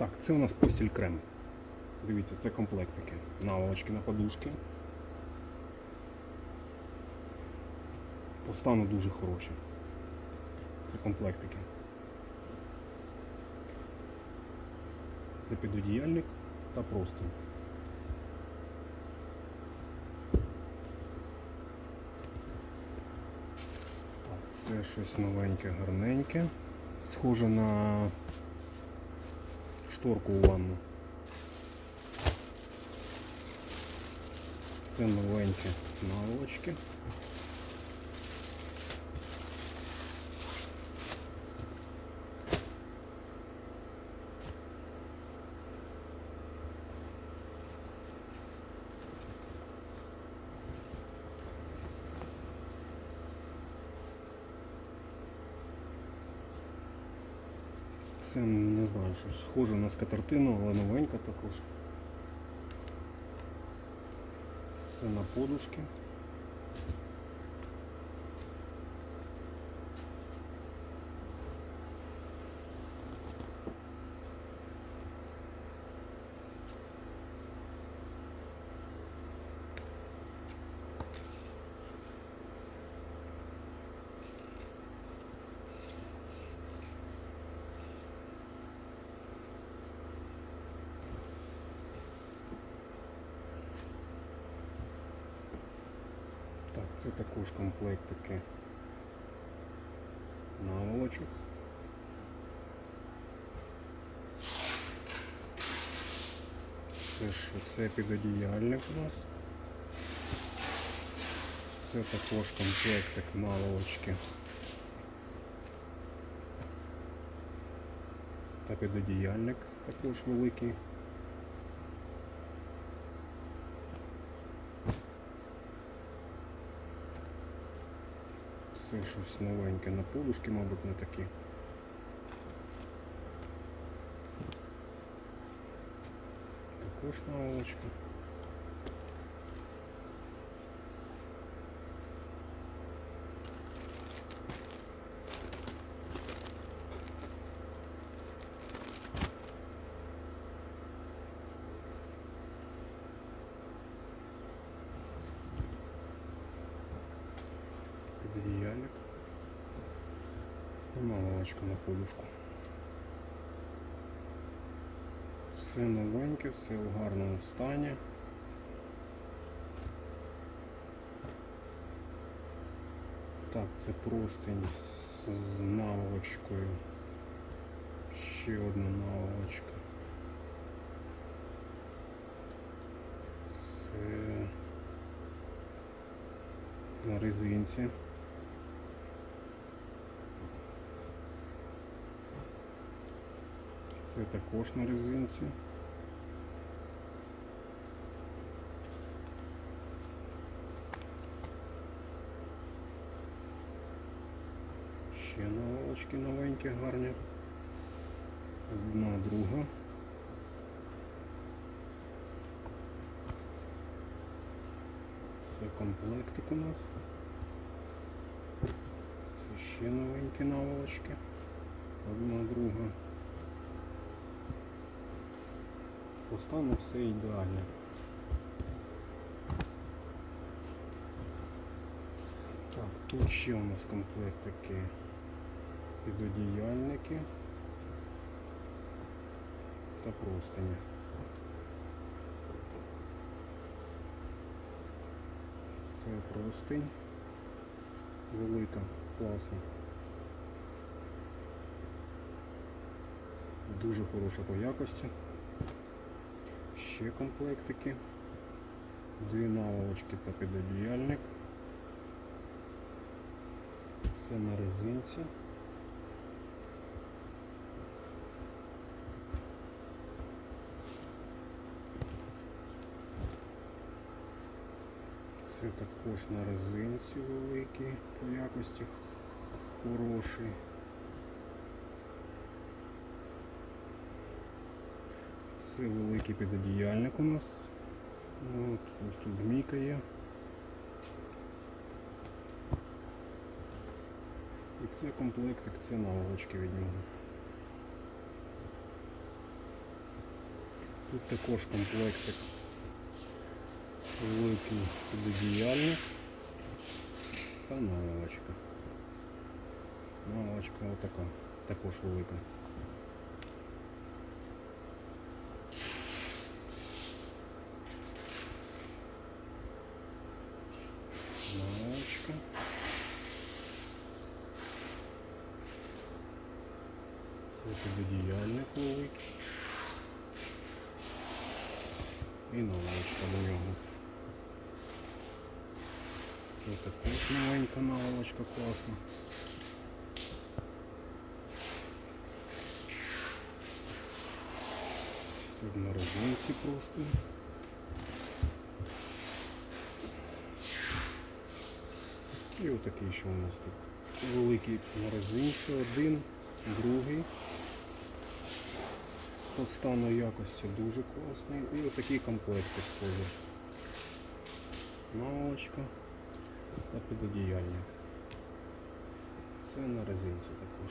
Так, це у нас постіль крем. Дивіться, це комплектики. Наволочки на подушки. По стану дуже хороші. Це комплектики. Це підодіяльник та простинь. Так, це щось новеньке, гарненьке. Схоже на шторку у ванну. Це новенькі наволочки. Це не знаю, що схоже на скатертину, але новенька також. Це на подушки. Так, це також комплектики наволочок. Це що? Це підодіяльник у нас. Це також комплектик наволочки. Та підодіяльник також великий. Це щось новеньке на полушки, мабуть, не такі. Також наволочка. Підодіяльник. Та на подушку. Все новеньке, все в гарному стані. Так, це простинь з- з наволочкою. Ще одна наволочка. Це на резинці. Це також на резинці. Ще наволочки новенькі, гарні. Одна друга. Це комплектик у нас. Це ще новенькі наволочки. Одна друга. По стану все ідеально. Так, тут ще у нас комплектики підодіяльники та простині. Це простинь. Велика, класна. Дуже хороша по якості. Ще комплектики. Дві наволочки та підодіяльник. Це на резинці. Це також на резинці великий, по якості хороший. Це великий підодіяльник у нас. Ну, От, ось тут змійка є. І це комплектик, це наволочки від нього. Тут також комплектик великий підодіяльник та наволочка. Наволочка отака, також велика. Наволочка. Це підодіяльник великий. І наволочка до нього. Це також маленька наволочка класна. Все на резинці просто. І отакий що у нас тут. Великий на резинці, один, другий. По стану якості дуже класний. І отакий комплект схожий. Наволочка та підодіяльник. Це на резинці також.